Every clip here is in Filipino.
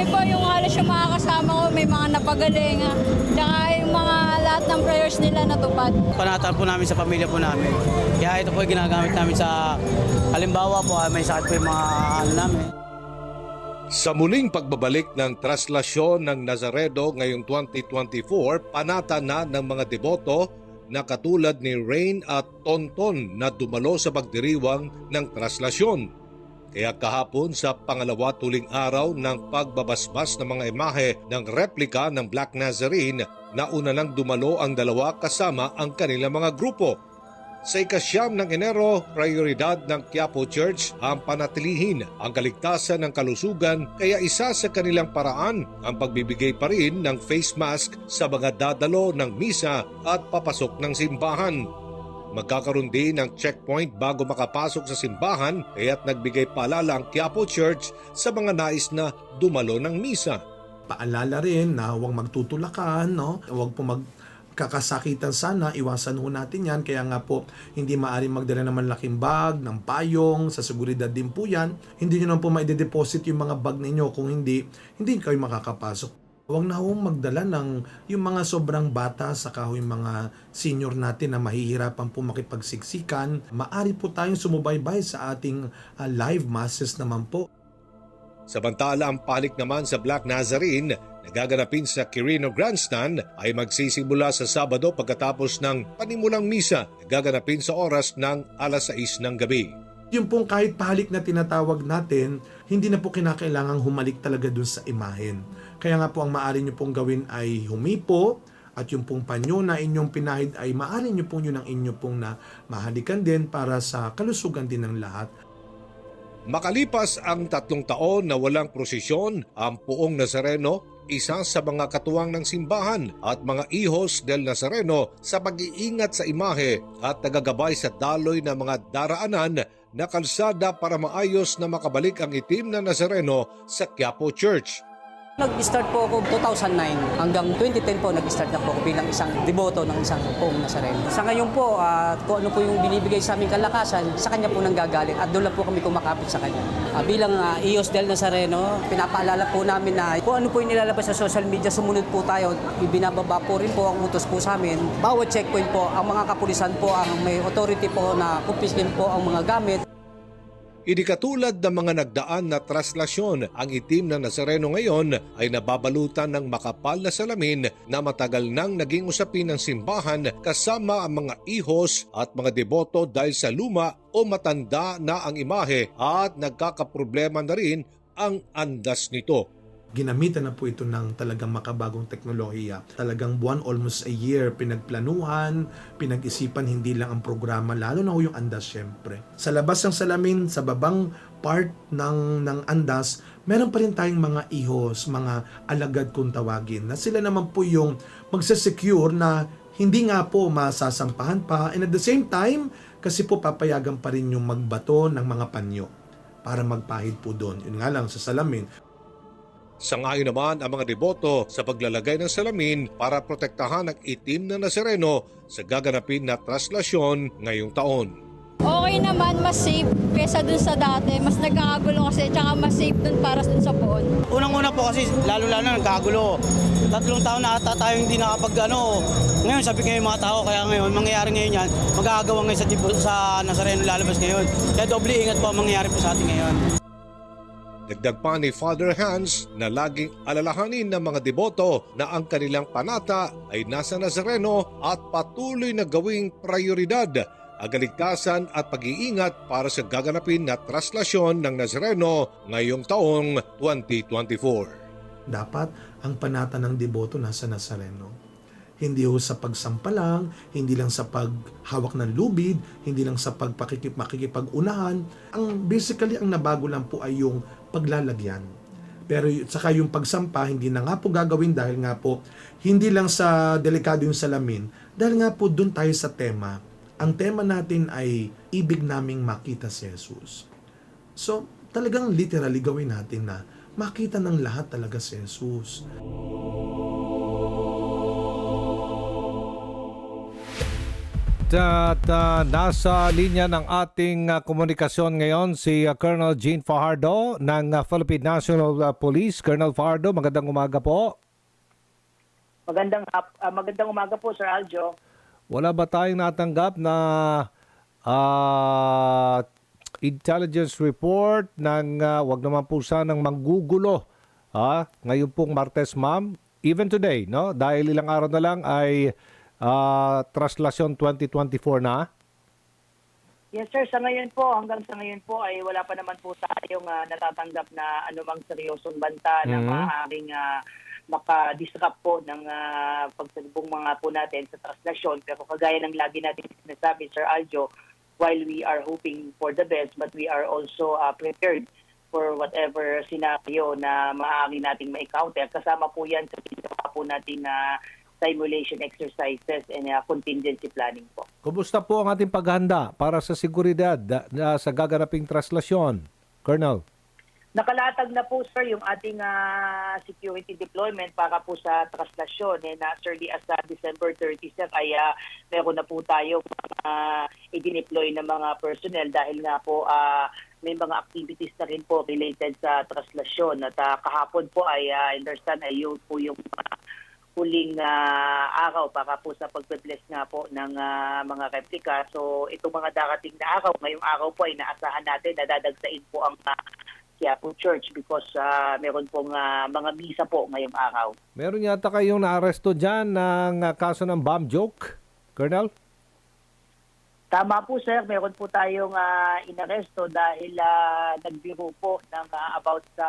kami po yung halos yung mga kasama ko, may mga napagaling. Tsaka yung mga lahat ng prayers nila natupad. panatan po namin sa pamilya po namin. Kaya ito po yung ginagamit namin sa halimbawa po ah, may sakit po yung mga ano namin. Sa muling pagbabalik ng traslasyon ng Nazaredo ngayong 2024, panata na ng mga deboto na katulad ni Rain at Tonton na dumalo sa pagdiriwang ng traslasyon. Kaya kahapon sa pangalawa tuling araw ng pagbabasbas ng mga imahe ng replika ng Black Nazarene, nauna nang dumalo ang dalawa kasama ang kanilang mga grupo. Sa ikasyam ng Enero, prioridad ng Quiapo Church ang panatilihin ang kaligtasan ng kalusugan kaya isa sa kanilang paraan ang pagbibigay pa rin ng face mask sa mga dadalo ng misa at papasok ng simbahan. Magkakaroon din ng checkpoint bago makapasok sa simbahan kaya't nagbigay paalala ang Quiapo Church sa mga nais na dumalo ng misa. paalala rin na huwag magtutulakan, no? Huwag po magkakasakitan sana, iwasan ho natin yan. Kaya nga po, hindi maaaring magdala ng malaking bag, ng payong, sa seguridad din po yan. Hindi nyo naman po maide-deposit yung mga bag ninyo. Kung hindi, hindi kayo makakapasok. Huwag na hong magdala ng yung mga sobrang bata saka yung mga senior natin na mahihirapan po makipagsiksikan. Maari po tayong sumubaybay sa ating ah, live masses naman po. Samantala ang palik naman sa Black Nazarene na gaganapin sa Quirino Grandstand ay magsisimula sa Sabado pagkatapos ng panimulang misa na gaganapin sa oras ng alas 6 ng gabi. Yung pong kahit pahalik na tinatawag natin, hindi na po kinakailangang humalik talaga dun sa imahen. Kaya nga po ang maaari nyo pong gawin ay humipo at yung pong panyo na inyong pinahid ay maaari nyo pong yun ang inyo pong na mahalikan din para sa kalusugan din ng lahat. Makalipas ang tatlong taon na walang prosesyon, ang puong Nazareno, isa sa mga katuwang ng simbahan at mga ihos del Nazareno sa pag-iingat sa imahe at nagagabay sa daloy ng mga daraanan na kalsada para maayos na makabalik ang itim na Nazareno sa Quiapo Church. Nag-start po ako 2009 hanggang 2010 po nag-start na po ako bilang isang deboto ng isang pong Nazareno. Sa ngayon po, ah, kung ano po yung binibigay sa aming kalakasan, sa kanya po nanggagaling at doon lang po kami kumakapit sa kanya. Ah, bilang ah, Ios del Nazareno, pinapaalala po namin na kung ano po yung nilalabas sa social media, sumunod po tayo. Ibinababa po rin po ang utos po sa amin. Bawat checkpoint po, ang mga kapulisan po, ang may authority po na kumpiskin po ang mga gamit. Hindi katulad ng mga nagdaan na traslasyon, ang itim na Nazareno ngayon ay nababalutan ng makapal na salamin na matagal nang naging usapin ng simbahan kasama ang mga ihos at mga deboto dahil sa luma o matanda na ang imahe at nagkakaproblema na rin ang andas nito. Ginamitan na po ito ng talagang makabagong teknolohiya. Talagang buwan, almost a year, pinagplanuhan, pinag-isipan hindi lang ang programa, lalo na yung andas syempre. Sa labas ng salamin, sa babang part ng, ng andas, meron pa rin tayong mga ihos, mga alagad kung tawagin, na sila naman po yung magsasecure na hindi nga po masasampahan pa and at the same time, kasi po papayagan pa rin yung magbato ng mga panyo para magpahid po doon. Yun nga lang sa salamin, Sangayon naman ang mga deboto sa paglalagay ng salamin para protektahan ang itim na Nazareno sa gaganapin na traslasyon ngayong taon. Okay naman, mas safe kesa dun sa dati. Mas nagkakagulo kasi, tsaka mas safe dun para dun sa poon. Unang-una po kasi lalo-lalo na nagkagulo. Tatlong taon na ata tayo hindi nakapag ano. Ngayon sabi ngayon mga tao kaya ngayon mangyayari ngayon yan. Magagawa ngayon sa, sa Nazareno lalabas ngayon. Kaya doble ingat po ang mangyayari po sa atin ngayon. Dagdag pa ni Father Hans na laging alalahanin ng mga deboto na ang kanilang panata ay nasa Nazareno at patuloy na gawing prioridad ang kaligtasan at pag-iingat para sa gaganapin na traslasyon ng Nazareno ngayong taong 2024. dapat ang panata ng deboto nasa Nazareno. Hindi ho sa pagsampalang, hindi lang sa paghawak ng lubid, hindi lang sa pagpakikip makikipag-unahan. Ang basically ang nabago lang po ay yung paglalagyan. Pero saka yung pagsampa, hindi na nga po gagawin dahil nga po hindi lang sa delikado yung salamin, dahil nga po doon tayo sa tema. Ang tema natin ay ibig naming makita si Jesus. So, talagang literally gawin natin na makita ng lahat talaga si Jesus. At ah, nasa linya ng ating ah, komunikasyon ngayon si ah, Colonel Gene Fajardo ng ah, Philippine National ah, Police. Colonel Fajardo, magandang umaga po. Magandang ah, magandang umaga po Sir Aljo. Wala ba tayong natanggap na ah, intelligence report ng ah, wag naman po sanang manggugulo ah, ngayon pong Martes, ma'am? Even today, no? Dahil ilang araw na lang ay ah, Traslasyon 2024 na. Yes sir, sa ngayon po, hanggang sa ngayon po ay wala pa naman po tayong ah, natatanggap na anumang seryosong banta na Mhm. maaaring uh, maka-disrupt po ng uh, pagsalubong mga po natin sa translasyon. Pero kagaya ng lagi natin sinasabi, Sir Aljo, while we are hoping for the best, but we are also ah, prepared for whatever scenario na maaari nating ma-encounter. Kasama po yan sa ginawa po nating ah, simulation exercises and ah, contingency planning po. Kumusta po ang ating paghanda para sa seguridad da- da- sa gaganaping traslasyon? Colonel. Nakalatag na po sir yung ating ah, security deployment para po sa translasyon and as early as ah, December 30 sir ay ah, meron na po tayo mga i-deploy na mga personnel dahil nga po ah, may mga activities na rin po related sa translasyon at ah, kahapon po ay I understand ay yun po yung ah, huling ah, araw para po sa pagpe-bless nga po ng ah, mga replika. So itong mga darating na araw, ngayong araw po ay naasahan natin na dadagsain po ang ah, Quiapo Church because ah, meron pong ah, mga misa po ngayong araw. Meron yata kayong naaresto dyan ng uh, kaso ng bomb joke, Colonel? Tama po sir, meron po tayong ah, inaresto dahil ah, nagbiro po ng ah, about sa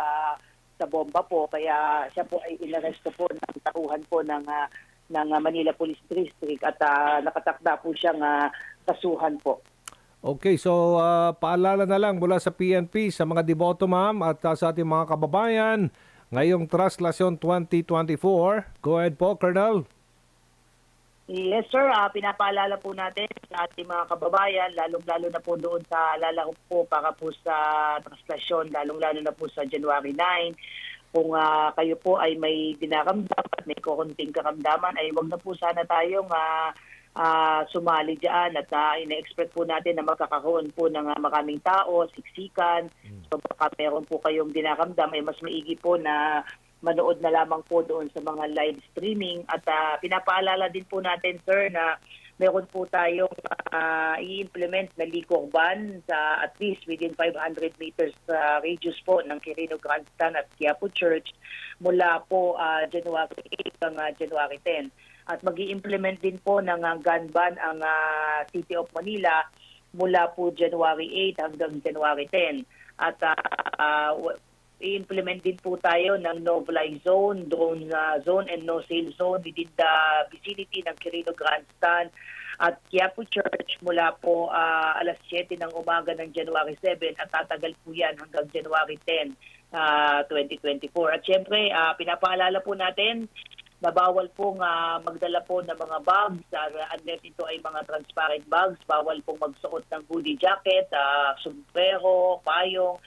sa bomba po kaya siya po ay inaresto po ng takuhan po ng ah, ng ah, Manila Police District at ah, nakatakda po siyang ah, kasuhan po. Okay, so uh, paalala na lang mula sa PNP sa mga deboto ma'am at uh, sa ating mga kababayan ngayong Traslasyon 2024. Go ahead po, Colonel. Yes sir, Ah, pinapaalala po natin sa ating mga kababayan, lalong-lalo na po doon sa lalaro po para po sa translasyon, lalong-lalo na po sa January 9. Kung ah, kayo po ay may dinaramdam at may kukunting karamdaman, ay wag na po sana tayong ah, ah, sumali dyan at uh, ina-expect po natin na magkakaroon po ng ah, maraming tao, siksikan. So baka meron po kayong dinaramdam, ay mas maigi po na manood na lamang po doon sa mga live streaming at ah, pinapaalala din po natin sir na meron po tayong ah, i-implement na liquor ban sa at least within 500 meters ah, radius po ng Quirino Grandstand at Quiapo Church mula po ah, January 8 hanggang ah, January 10. At mag implement din po ng ah, gun ban ang ah, City of Manila mula po January 8 hanggang January 10. At ah, w- i-implement din po tayo ng no-fly zone, drone uh, zone and no-sail zone within the vicinity ng Quirino Grandstand at Quiapo Church mula po ah, alas 7 ng umaga ng January 7 at tatagal po yan hanggang January 10, ah, 2024. At syempre, ah, pinapaalala po natin na bawal pong ah, magdala po ng mga bags uh, unless ito ay mga transparent bags. Bawal pong magsuot ng hoodie jacket, uh, sombrero, payong.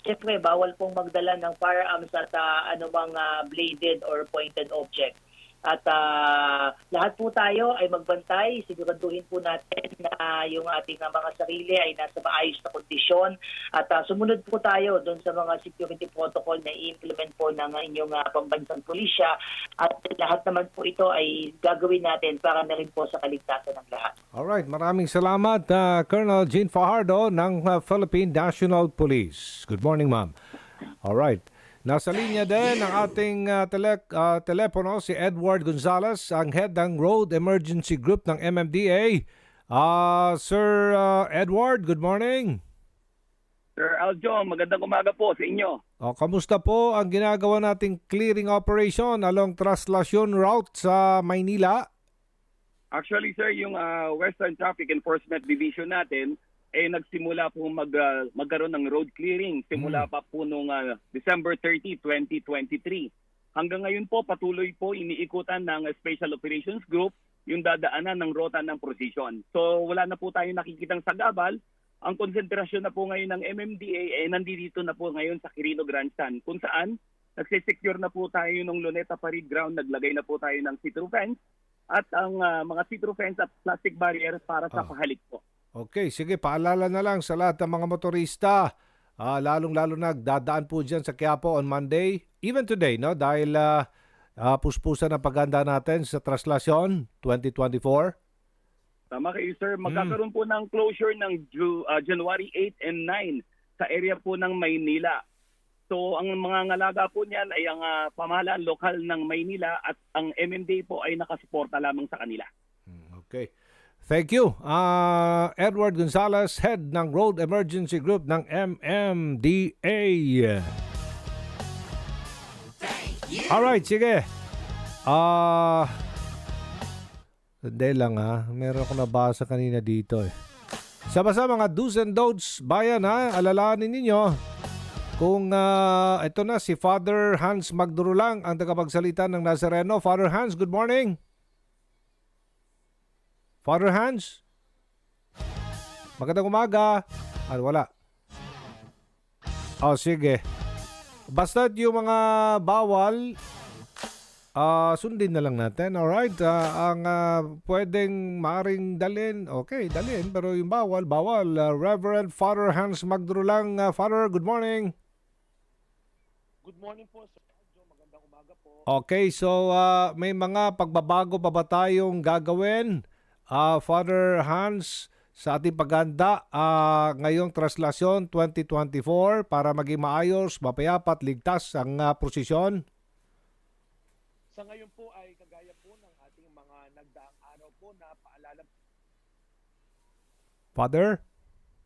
Siyempre, bawal pong magdala ng firearms at ah, anumang ah, bladed or pointed object. At ah, lahat po tayo ay magbantay, siguraduhin po natin na yung ating mga sarili ay nasa maayos na kondisyon at ah, sumunod po tayo doon sa mga security protocol na i-implement po ng inyong ah, pambansang pulisya at lahat naman po ito ay gagawin natin para na rin po sa kaligtasan ng lahat. Alright, maraming salamat uh, Colonel Gene Fajardo ng uh, Philippine National Police. Good morning, ma'am. Alright. Nasa linya din ang ating uh, tele- uh, telepono si Edward Gonzalez, ang head ng Road Emergency Group ng MMDA. Ah, Sir uh, Edward, good morning. Sir Aljo, magandang umaga po sa inyo. O, kamusta po ang ginagawa nating clearing operation along Traslasyon Route sa Maynila? Actually, sir, yung ah, Western Traffic Enforcement Division natin eh nagsimula po mag ah, magkaroon ng road clearing simula pa po nung ah, December 30, 2023. Hanggang ngayon po patuloy po iniikutan ng Special Operations Group yung dadaanan ng rota ng procession. So wala na po tayong nakikitang sagabal. Ang konsentrasyon na po ngayon ng MMDA eh nandito na po ngayon sa Quirino Grandstand kung saan nagsisecure na po tayo ng Luneta Parade Ground, naglagay na po tayo ng sit fence at ang ah, mga see-through fence at plastic barrier para sa pahalik po. Okay, sige, paalala na lang sa lahat ng mga motorista. Ah, lalong-lalo na dadaan po dyan sa Quiapo on Monday, even today, no? Dahil ah, ah, puspusan ang paghanda natin sa Traslasyon 2024. Tama kayo, sir. Hmm. Magkakaroon po ng closure ng Ju- ah, January 8 and 9 sa area po ng Maynila. So, ang mga ngalaga po niyan ay ang ah, pamahalaan lokal ng Maynila at ang MMDA po ay nakasuporta lamang sa kanila. Hmm, Okay. Thank you. Ah, Edward Gonzalez, head ng Road Emergency Group ng MMDA. Alright, sige. Ah, hindi lang ha. Meron ako nabasa kanina dito eh. Sa basa mga do's and don'ts, bayan ha, alalahanin ninyo. Kung ah, ito na si Father Hans Magdurulang ang tagapagsalita ng Nazareno. Father Hans, good morning. Father Hans? Magandang umaga. Ah, wala. Oh, sige. Basta yung mga bawal, ah sundin na lang natin. Alright? Ah, ang ah, pwedeng maring dalin, okay, dalin. Pero yung bawal, bawal. Ah, Reverend Father Hans Magdurulang. Ah, Father, good morning. Good morning po, Sir. Magandang umaga po. Okay, so ah, may mga pagbabago pa ba tayong gagawin? Ah, Father Hans, sa ating paghanda ah, ngayong traslasyon 2024 para maging maayos, mapayapat, ligtas ang ah, prosesyon? Sa ngayon po ay kagaya po ng ating mga nagdaang araw po na paalala Father?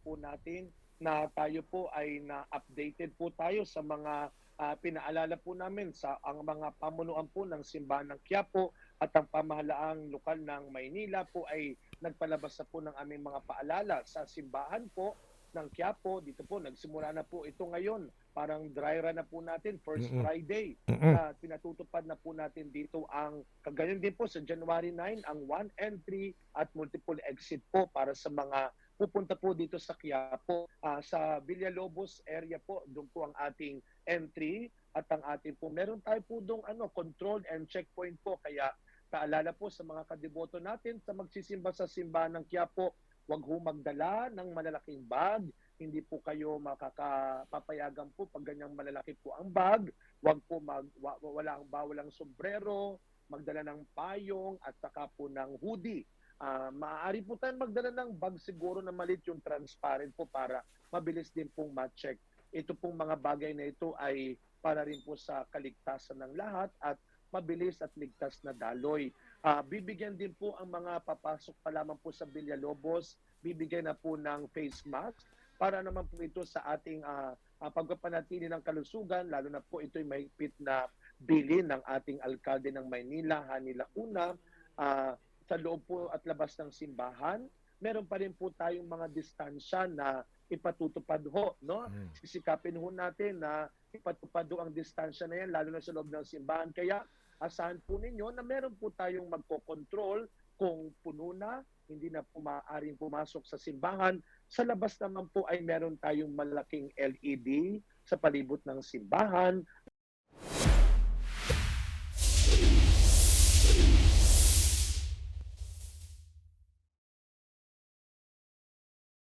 po natin na tayo po ay na-updated po tayo sa mga ah, pinaalala po namin sa ang mga pamunuan po ng simbahan ng Quiapo at ang pamahalaang lokal ng Maynila po ay nagpalabas na po ng aming mga paalala sa simbahan po ng Quiapo. Dito po, nagsimula na po ito ngayon. Parang dry run na po natin, first Mm-mm. Friday. Mm-mm. na pinatutupad na po natin dito ang kagayon din po sa January 9 ang one entry at multiple exit po para sa mga pupunta po dito sa Quiapo Ah, sa Villalobos area po doon po ang ating entry at ang ating po meron tayo po doon ano control and checkpoint po kaya paalala po sa mga kadeboto natin sa magsisimba sa simbahan ng Quiapo wag ho magdala ng malalaking bag hindi po kayo makakapapayagan po pag ganyang malalaki po ang bag wag po mag wa, wala ang bawal ang sombrero, magdala ng payong at saka po ng hoodie. Ah, maaari po tayong magdala ng bag siguro na malit yung transparent po para mabilis din pong ma-check. Ito pong mga bagay na ito ay para rin po sa kaligtasan ng lahat at mabilis at ligtas na daloy. Ah, bibigyan din po ang mga papasok pa lamang po sa Villalobos, bibigyan na po ng face mask para naman po ito sa ating ah, uh, pagpapanatili ng kalusugan, lalo na po ito'y mahigpit na bilin ng ating alkalde ng Maynila, Hani Lacuna, ah, sa loob po at labas ng simbahan. Meron pa rin po tayong mga distansya na ipatutupad ho, no? Mm. Sisikapin ho natin na ipatupad ho ang distansya na yan, lalo na sa loob ng simbahan. Kaya asahan po ninyo na meron po tayong magkocontrol kung puno na, hindi na po maaaring pumasok sa simbahan. Sa labas naman po ay meron tayong malaking LED sa palibot ng simbahan